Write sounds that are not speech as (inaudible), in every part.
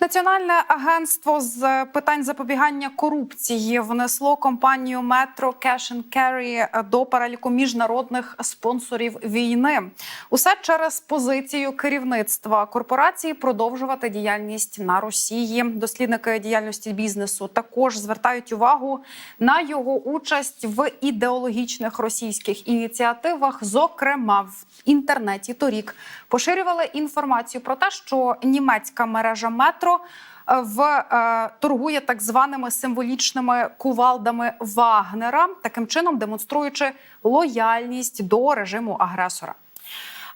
Національне агентство з питань запобігання корупції внесло компанію Metro Cash and Carry до переліку міжнародних спонсорів війни. Усе через позицію керівництва корпорації продовжувати діяльність на Росії. Дослідники діяльності бізнесу також звертають увагу на його участь в ідеологічних російських ініціативах. Зокрема, в інтернеті торік поширювали інформацію про те, що німецька мережа метро в е, торгує так званими символічними кувалдами Вагнера, таким чином демонструючи лояльність до режиму агресора.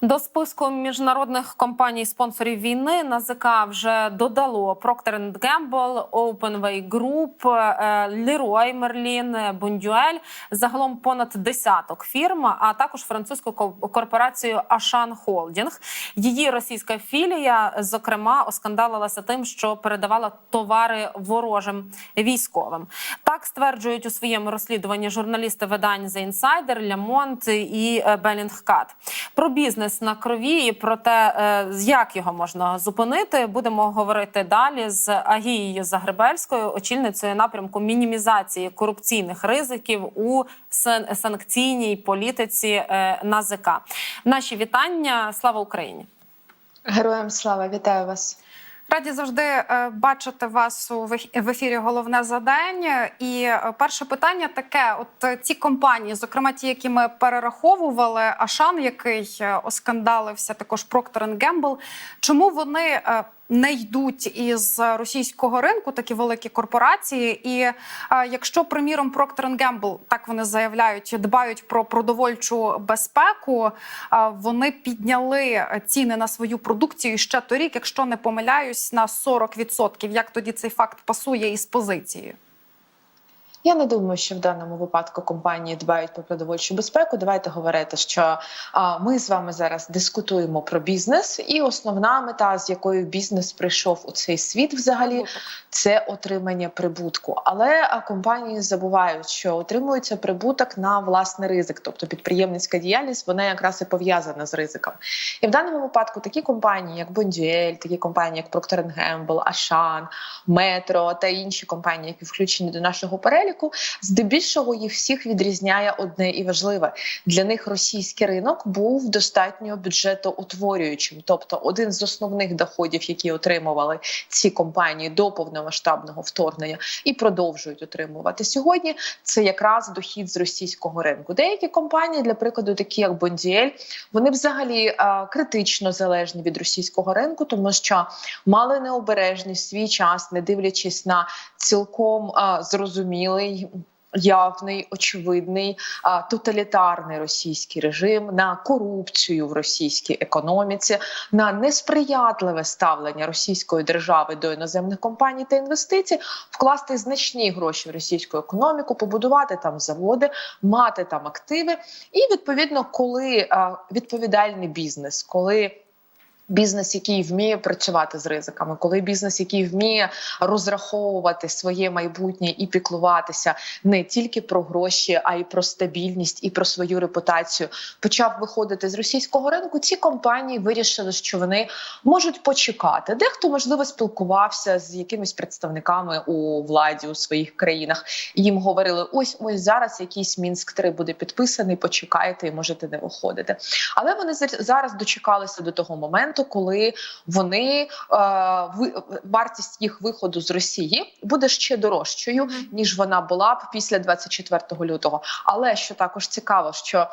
До списку міжнародних компаній спонсорів війни НАЗК вже додало Procter Gamble, Openway Group, е, Leroy Merlin, Bonduelle, загалом понад десяток фірм, а також французьку ко- корпорацію Ашан Холдінг. Її російська філія, зокрема, оскандалилася тим, що передавала товари ворожим військовим. Так стверджують у своєму розслідуванні журналісти видань The Insider, Monde і Bellingcat. Про бізнес на крові і про те, е, як його можна зупинити, будемо говорити далі з Агією Загребельською, очільницею напрямку мінімізації корупційних ризиків у сан- санкційній політиці е, НАЗК. Наші вітання. Слава Україні! Героям слава, вітаю вас. Раді завжди е, бачити вас у в ефірі. Головне за день. І е, перше питання таке: от е, ці компанії, зокрема ті, які ми перераховували, Ашан, який оскандалився, також Procter Gamble, чому вони не йдуть із російського ринку, такі великі корпорації? І е, якщо, приміром, Procter Gamble, так вони заявляють, дбають про продовольчу безпеку, е, вони підняли ціни на свою продукцію ще торік, якщо не помиляюсь, на 40%. Як тоді цей факт пасує із позицією? Я не думаю, що в даному випадку компанії дбають про продовольчу безпеку. Давайте говорити, що а, ми з вами зараз дискутуємо про бізнес, і основна мета, з якою бізнес прийшов у цей світ, взагалі, це отримання прибутку. Але а, компанії забувають, що отримується прибуток на власний ризик, тобто підприємницька діяльність, вона якраз і пов'язана з ризиком. І в даному випадку такі компанії, як Bonduelle, такі компанії, як Procter Gamble, Ашан, Метро та інші компанії, які включені до нашого переліку, здебільшого їх всіх відрізняє одне і важливе для них. Російський ринок був достатньо бюджетоутворюючим, тобто один з основних доходів, які отримували ці компанії до повномасштабного вторгнення, і продовжують отримувати сьогодні. Це якраз дохід з російського ринку. Деякі компанії, для прикладу, такі як Бондіель, вони взагалі е, критично залежні від російського ринку, тому що мали необережність свій час, не дивлячись на цілком е, зрозумілий. Явний, очевидний тоталітарний російський режим на корупцію в російській економіці, на несприятливе ставлення російської держави до іноземних компаній та інвестицій, вкласти значні гроші в російську економіку, побудувати там заводи, мати там активи. І відповідно, коли відповідальний бізнес, коли Бізнес, який вміє працювати з ризиками, коли бізнес, який вміє розраховувати своє майбутнє і піклуватися не тільки про гроші, а й про стабільність і про свою репутацію, почав виходити з російського ринку. Ці компанії вирішили, що вони можуть почекати. Дехто можливо спілкувався з якимись представниками у владі у своїх країнах. Їм говорили: ось ось зараз якийсь мінськ 3 буде підписаний. Почекайте і можете не виходити. Але вони зараз дочекалися до того моменту, коли вони е, вартість їх виходу з Росії буде ще дорожчою, ніж вона була б після 24 лютого. Але що також цікаво, що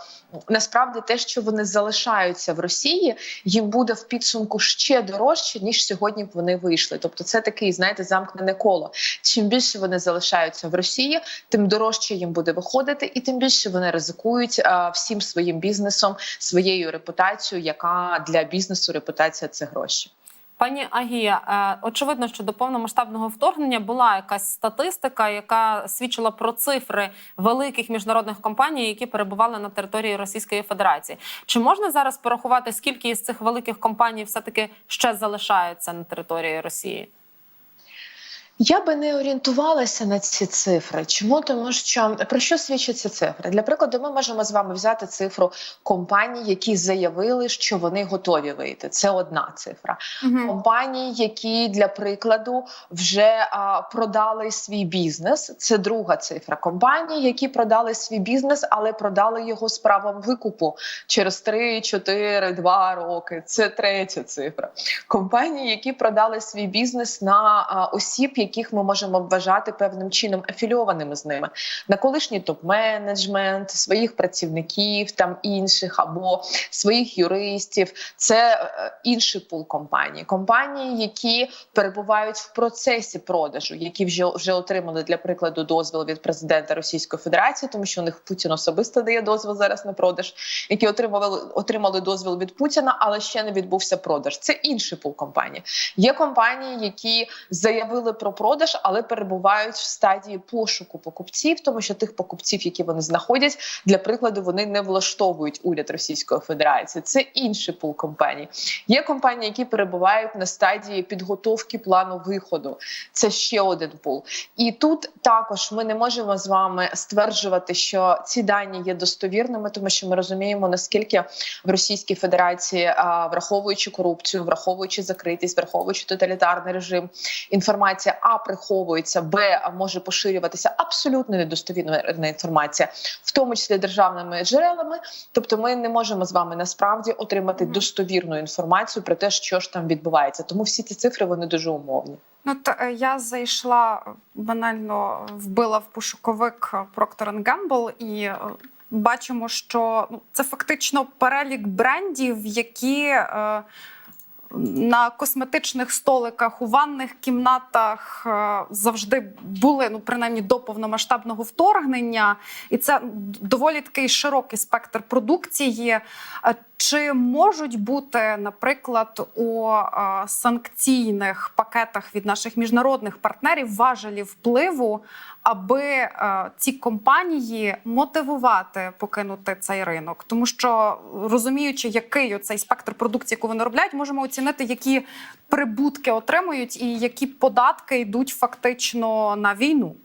насправді те, що вони залишаються в Росії, їм буде в підсумку ще дорожче, ніж сьогодні б вони вийшли. Тобто, це такий, знаєте, замкнене коло. Чим більше вони залишаються в Росії, тим дорожче їм буде виходити, і тим більше вони ризикують е, всім своїм бізнесом, своєю репутацією, яка для бізнесу репутація це гроші. Пані Агія, е, очевидно, що до повномасштабного вторгнення була якась статистика, яка свідчила про цифри великих міжнародних компаній, які перебували на території Російської Федерації. Чи можна зараз порахувати, скільки із цих великих компаній все таки ще залишається на території Росії? Я би не орієнтувалася на ці цифри. Чому? Тому що про що свідчать ці цифри? Для прикладу, ми можемо з вами взяти цифру компаній, які заявили, що вони готові вийти. Це одна цифра. Компанії, які для прикладу вже а, продали свій бізнес. Це друга цифра. Компанії, які продали свій бізнес, але продали його з правом викупу через 3, 4, 2 роки. Це третя цифра. Компанії, які продали свій бізнес на а, осіб, яких ми можемо вважати певним чином афільованими з ними, на колишній топ-менеджмент, своїх працівників там інших або своїх юристів. Це е, інший пул компаній. Компанії, які перебувають в процесі продажу, які вже вже отримали для прикладу дозвіл від президента Російської Федерації, тому що у них Путін особисто дає дозвіл зараз на продаж, які отримали отримали дозвіл від Путіна, але ще не відбувся продаж. Це інший пул компаній. Є компанії, які заявили про продаж, але перебувають в стадії пошуку покупців, тому що тих покупців, які вони знаходять, для прикладу, вони не влаштовують уряд Російської Федерації. Це інший пул компаній. Є компанії, які перебувають на стадії підготовки плану виходу. Це ще один пул. І тут також ми не можемо з вами стверджувати, що ці дані є достовірними, тому що ми розуміємо наскільки в Російській Федерації, враховуючи корупцію, враховуючи закритість, враховуючи тоталітарний режим, інформація а приховується, б може поширюватися абсолютно недостовірна інформація, в тому числі державними джерелами. Тобто, ми не можемо з вами насправді отримати достовірну інформацію про те, що ж там відбувається. Тому всі ці цифри вони дуже умовні. Ну, та, е, я зайшла е, банально вбила в пошуковик е, Procter Gamble і бачимо, що ну, це фактично перелік брендів, які е, на косметичних столиках у ванних кімнатах е, завжди були, ну принаймні до повномасштабного вторгнення, і це доволі такий широкий спектр продукції. Чи можуть бути, наприклад, у санкційних пакетах від наших міжнародних партнерів важелі впливу, аби ці компанії мотивувати покинути цей ринок? Тому що розуміючи, який цей спектр продукції, яку вони робляють, можемо оцінити, які прибутки отримують і які податки йдуть фактично на війну.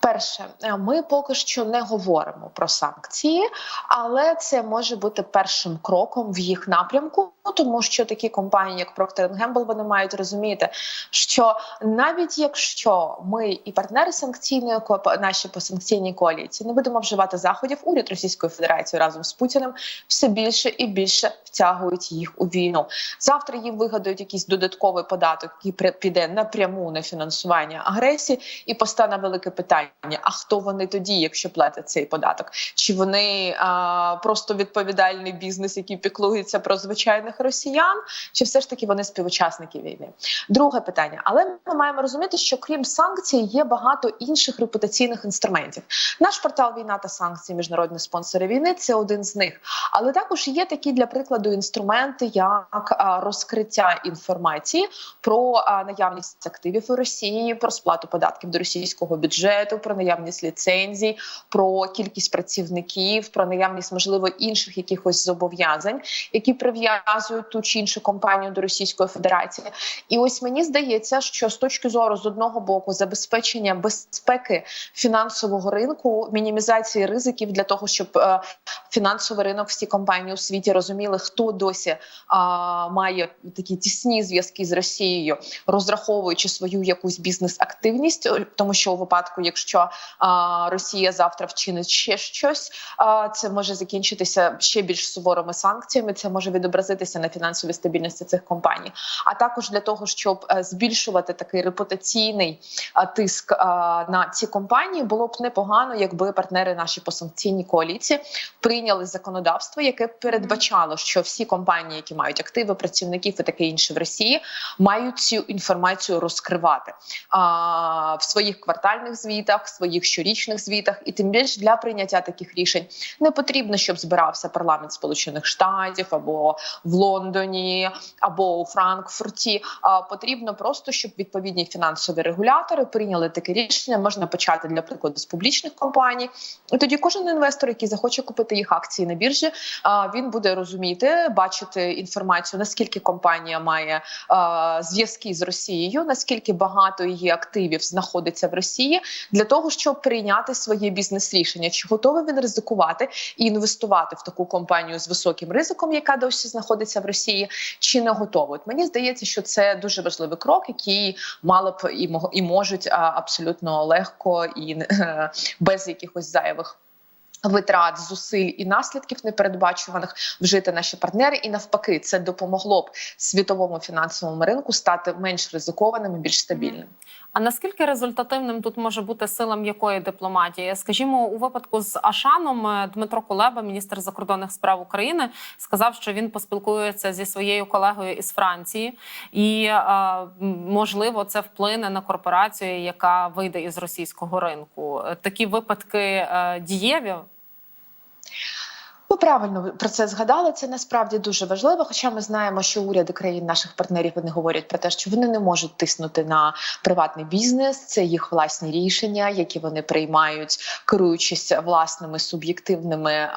Перше, е, ми поки що не говоримо про санкції, але це може бути першим кроком в їх напрямку, тому що такі компанії, як Procter Gamble, вони мають розуміти, що навіть якщо ми і партнери санкційної наші по санкційній коаліції не будемо вживати заходів, уряд Російської Федерації разом з Путіним все більше і більше втягують їх у війну. Завтра їм вигадають якийсь додатковий податок, який піде напряму на фінансування агресії, і постане велике питання: а хто вони тоді, якщо платять цей податок? Чи вони а, просто відповідальний бізнес, який піклується про звичайних росіян, чи все ж таки вони співучасники війни? Друге питання, але ми маємо розуміти, що крім санкцій є багато інших репутаційних інструментів. Наш портал Війна та санкції, міжнародні спонсори війни це один з них. Але також є такі для прикладу інструменти, як розкриття інформації про наявність активів у Росії, про сплату податків до російського бюджету, про наявність ліцензій, про кількість працівників, про наявність можливо інших якихось зобов'язань, які прив'язують ту чи іншу компанію до Російської Федерації. І ось мені здається, що з точки зору з одного боку забезпечення безпеки фінансового ринку, мінімізації ризиків для того, щоб е, фінансовий ринок, всі компанії у світі розуміли, хто досі а, має такі тісні зв'язки з Росією, розраховуючи свою якусь бізнес-активність, е, тому що у випадку, якщо а, Росія завтра вчинить ще щось, а, це може закінчитися ще більш суворими санкціями. Це може відобразитися на фінансовій стабільності цих компаній, а також для того, щоб е, збільшувати такий репутаційний тиск на ці компанії, було б непогано, якби партнери наші по санкційній коаліції прийняли законодавство, яке передбачало, що всі компанії, які мають активи, працівників і таке інше в Росії, мають цю інформацію розкривати в своїх квартальних звітах, звітах, своїх щорічних звітах, і тим більше для прийняття таких рішень не потрібно, щоб збирався парламент Сполучених Штатів або в Лондоні, або у Франкфурті. Потрібно просто, щоб відповідні фінансові регулятори прийняли таке рішення. Можна почати для прикладу з публічних компаній. І тоді кожен інвестор, який захоче купити їх акції на біржі, він буде розуміти, бачити інформацію, наскільки компанія має зв'язки з Росією, наскільки багато її активів знаходиться в Росії, для того, щоб прийняти своє бізнес-рішення, чи готовий він ризикувати і інвестувати в таку компанію з високим ризиком, яка досі знаходиться в Росії, чи не готовий. От Мені здається, що це дуже важливий крок, який мали б і мог- і можуть абсолютно легко і е, без якихось зайвих. Витрат, зусиль і наслідків непередбачуваних вжити наші партнери, і навпаки, це допомогло б світовому фінансовому ринку стати менш ризикованим і більш стабільним. А наскільки результативним тут може бути сила м'якої дипломатії? Скажімо, у випадку з Ашаном е, Дмитро Кулеба, міністр закордонних справ України, сказав, що він поспілкується зі своєю колегою із Франції, і е, можливо це вплине на корпорацію, яка вийде із російського ринку. Такі випадки е, дієві. Ви правильно про це згадали. Це насправді дуже важливо. Хоча ми знаємо, що уряди країн наших партнерів вони говорять про те, що вони не можуть тиснути на приватний бізнес. Це їх власні рішення, які вони приймають, керуючись власними суб'єктивними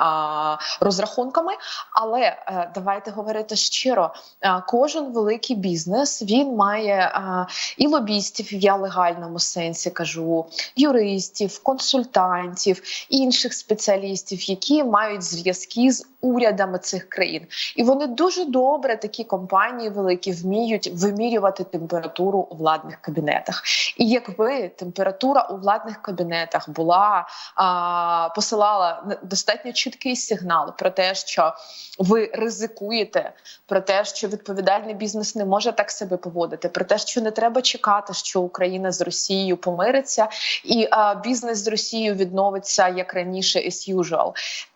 розрахунками. Але е, давайте говорити щиро: е, кожен великий бізнес він має а, і лобістів, я легальному сенсі кажу, юристів, консультантів, інших спеціалістів, які мають зв'язки з урядами цих країн, і вони дуже добре, такі компанії великі, вміють вимірювати температуру у владних кабінетах. І якби температура у владних кабінетах була а, посилала достатньо чіткий сигнал про те, що ви ризикуєте, про те, що відповідальний бізнес не може так себе поводити, про те, що не треба чекати, що Україна з Росією помириться, і а, бізнес з Росією відновиться як раніше, as usual.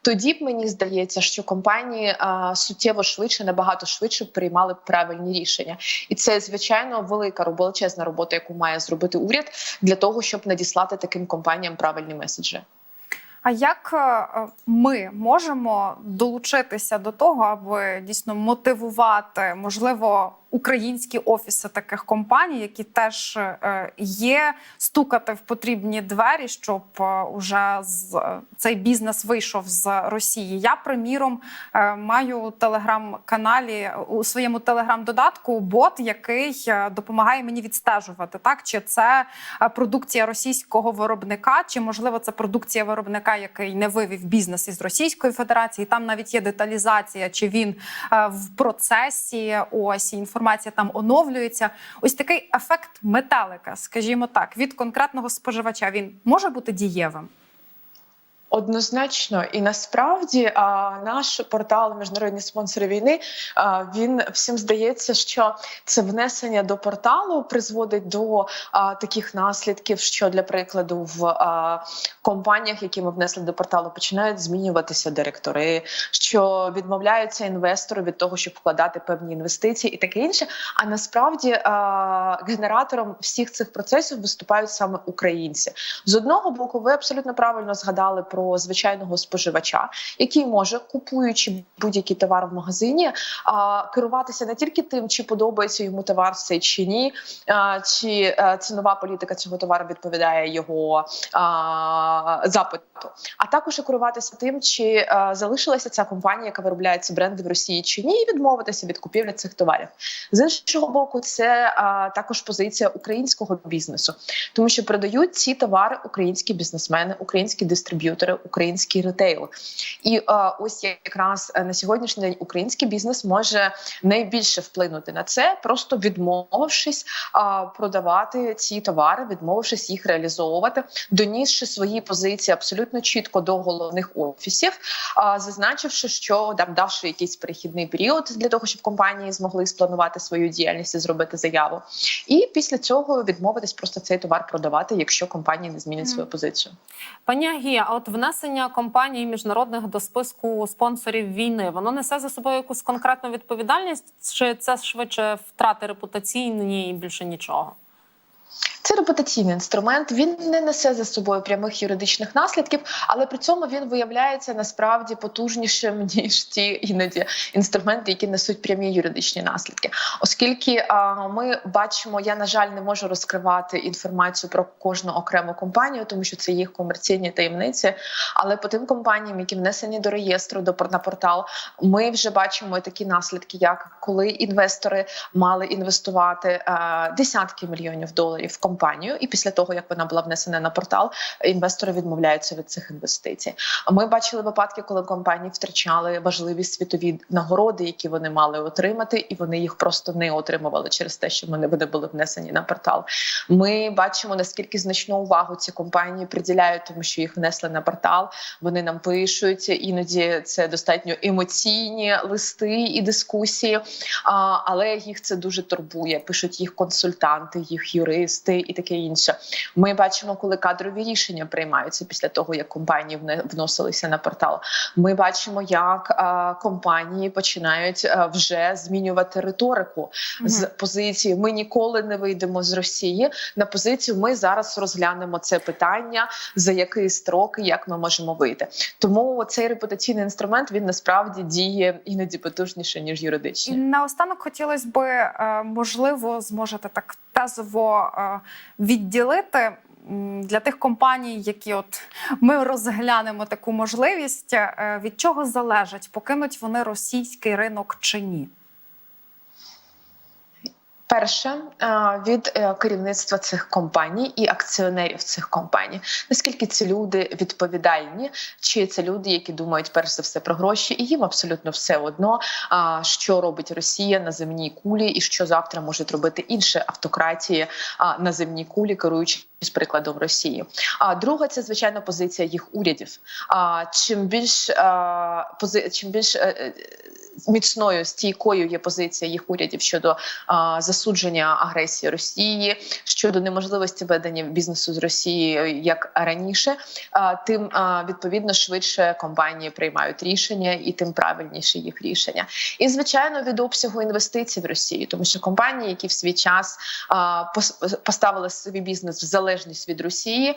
Тоді б мені здається, що компанії а, суттєво швидше, набагато швидше приймали правильні рішення, і це звичайно велика величезна робота, яку має зробити уряд для того, щоб надіслати таким компаніям правильні меседжі. А як е, ми можемо долучитися до того, аби дійсно мотивувати, можливо, українські офіси таких компаній, які теж е, є, стукати в потрібні двері, щоб е, уже з е, цей бізнес вийшов з Росії? Я, приміром, маю телеграм-каналі у своєму телеграм-додатку бот, який допомагає мені відстежувати, так чи це продукція російського виробника, чи можливо це продукція виробника, який не вивів бізнес із Російської Федерації. Там навіть є деталізація, чи він в процесі. Ось і інформація там оновлюється. Ось такий ефект металика, скажімо так, від конкретного споживача. Він може бути дієвим. Однозначно, і насправді а, наш портал міжнародні спонсори війни. А, він всім здається, що це внесення до порталу призводить до а, таких наслідків, що для прикладу в а, компаніях, які ми внесли до порталу, починають змінюватися директори, що відмовляються інвестори від того, щоб вкладати певні інвестиції, і таке інше. А насправді а, генератором всіх цих процесів виступають саме українці. З одного боку, ви абсолютно правильно згадали про звичайного споживача, який може, купуючи будь-який товар в магазині, керуватися не тільки тим, чи подобається йому товар цей чи ні, чи цінова політика цього товару відповідає його а, запиту, а також і керуватися тим, чи а, залишилася ця компанія, яка виробляє ці бренди в Росії чи ні, і відмовитися від купівлі цих товарів. З іншого боку, це а, також позиція українського бізнесу, тому що продають ці товари українські бізнесмени, українські дистриб'ютори, український ретейл. І а, ось якраз е, на сьогоднішній день український бізнес може найбільше вплинути на це, просто відмовившись продавати ці товари, відмовившись їх реалізовувати, донісши свої позиції абсолютно чітко до головних офісів, зазначивши, що там давши якийсь перехідний період для того, щоб компанії змогли спланувати свою діяльність і зробити заяву. І після цього відмовитись просто цей товар продавати, якщо компанії не змінять свою позицію. Пані Агія, а от внесення компаній міжнародних до списку спонсорів війни воно несе за собою якусь конкретну відповідальність, чи це швидше втрати репутаційні і більше нічого? Це репутаційний інструмент. Він не несе за собою прямих юридичних наслідків, але при цьому він виявляється насправді потужнішим (laughs) ніж ті іноді інструменти, які несуть прямі юридичні наслідки. Оскільки а, ми бачимо, я на жаль не можу розкривати інформацію про кожну окрему компанію, тому що це їх комерційні таємниці. Але по тим компаніям, які внесені до реєстру до на портал, ми вже бачимо такі наслідки, як коли інвестори мали інвестувати е, десятки мільйонів доларів в компанію, і після того як вона була внесена на портал, інвестори відмовляються від цих інвестицій. Ми бачили випадки, коли компанії втрачали важливі світові нагороди, які вони мали отримати, і вони їх просто не отримували через те, що вони, вони були внесені на портал. Ми бачимо наскільки значну увагу ці компанії приділяють, тому що їх внесли на портал. Вони нам пишуть іноді це достатньо емоційні листи і дискусії, але їх це дуже турбує. Пишуть їх консультанти, їх юристи і таке інше. Ми бачимо, коли кадрові рішення приймаються після того, як компанії вносилися на портал. Ми бачимо, як а, компанії починають а, вже змінювати риторику з позиції Ми ніколи не вийдемо з Росії на позицію. Ми зараз розглянемо це питання за який строк і як ми можемо вийти. Тому цей репутаційний інструмент він насправді діє іноді потужніше ніж юридичний. наостанок хотілося би, е, можливо, зможете так тезово е, відділити для тих компаній, які от ми розглянемо таку можливість, е, від чого залежить, покинуть вони російський ринок чи ні. Перше е, від е, керівництва цих компаній і акціонерів цих компаній. Наскільки ці люди відповідальні, чи це люди, які думають перш за все про гроші, і їм абсолютно все одно, що робить Росія на земній кулі, і що завтра можуть робити інші автократії на земній кулі, керуючи з прикладом Росії. А друга це звичайно позиція їх урядів. А чим більш а, пози, чим більш е, е, міцною стійкою є позиція їх урядів щодо а, засудження агресії Росії, щодо неможливості ведення бізнесу з Росією як раніше, а, тим а, відповідно швидше компанії приймають рішення і тим правильніше їх рішення. І звичайно від обсягу інвестицій в Росію, тому що компанії, які в свій час а, пос- поставили свій бізнес в залежність від Росії.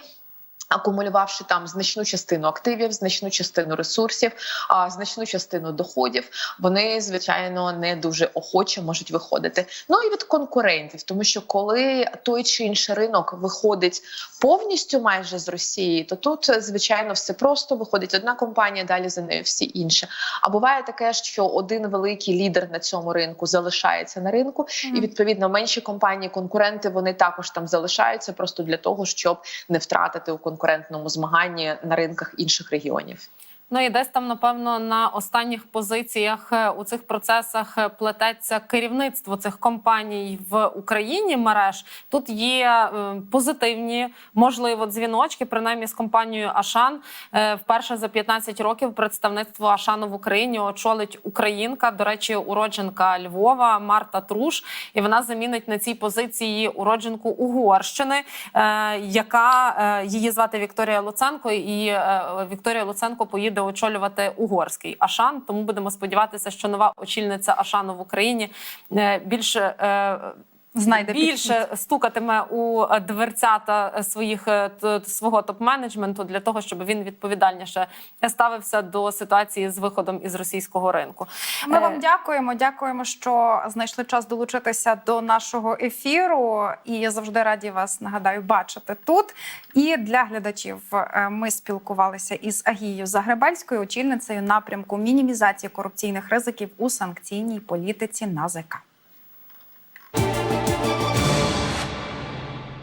Акумулювавши там значну частину активів, значну частину ресурсів, а значну частину доходів, вони звичайно не дуже охоче можуть виходити. Ну і від конкурентів, тому що коли той чи інший ринок виходить повністю майже з Росії, то тут звичайно все просто виходить одна компанія, далі за нею всі інші. А буває таке, що один великий лідер на цьому ринку залишається на ринку, і відповідно менші компанії, конкуренти вони також там залишаються просто для того, щоб не втратити у конкурентному змаганні на ринках інших регіонів. Ну і десь там, напевно, на останніх позиціях е, у цих процесах е, плететься керівництво цих компаній в Україні мереж. Тут є е, позитивні, можливо, дзвіночки, принаймні з компанією Ашан. Вперше за 15 років представництво Ашану в Україні очолить українка, до речі, уродженка Львова Марта Труш. І вона замінить на цій позиції уродженку Угорщини, яка її звати Вікторія Луценко, і Вікторія Луценко поїде очолювати угорський Ашан. Тому будемо сподіватися, що нова очільниця Ашану в Україні е, більше. Знайде більше стукатиме у дверцята своїх е, свого топ-менеджменту для того, щоб він відповідальніше ставився до ситуації з виходом із російського ринку. Ми Е, вам дякуємо. Дякуємо, що знайшли час долучитися до нашого ефіру. І я завжди раді вас нагадаю бачити тут. І для глядачів е, ми спілкувалися із Агією Загребельською, очільницею напрямку мінімізації корупційних ризиків у санкційній політиці НАЗК.